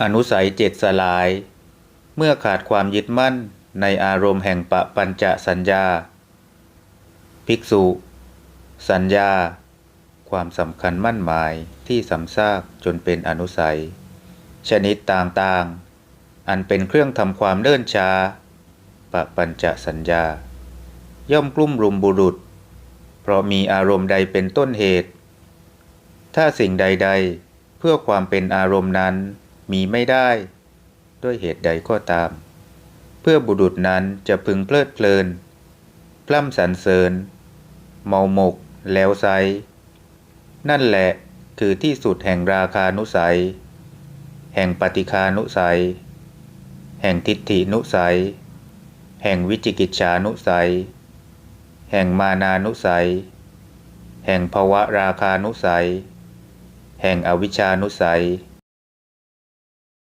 อนุสัยเจ็ดสลาย เมื่อขาดความยึดมั่นในอารมณ์แห่งปะปัญจสัญญา ภิกษุ สัญญา ความสำคัญมั่นหมายที่สำซากจนเป็นอนุสัย ชนิดต่างๆ อันเป็นเครื่องทำความเนิ่นช้า ปะปัญจสัญญา ย่อมกลุ่มรุมบุรุษ เพราะมีอารมณ์ใดเป็นต้นเหตุ ถ้าสิ่งใด ๆ เพื่อความเป็นอารมณ์นั้น มีไม่ได้ ด้วยเหตุใดก็ตาม เพื่อบุรุษนั้นจะพึงเพลิดเพลิน พล่ำสรรเสริญ เมาหมกแล้วไซ นั่นแหละคือที่สุดแห่งราคานุสัย แห่งปฏิคานุสัย แห่งทิฏฐินุสัย แห่งวิจิกิจฉานุสัย แห่งมานานุสัย แห่งภวะราคานุสัย แห่งอวิชชานุสัย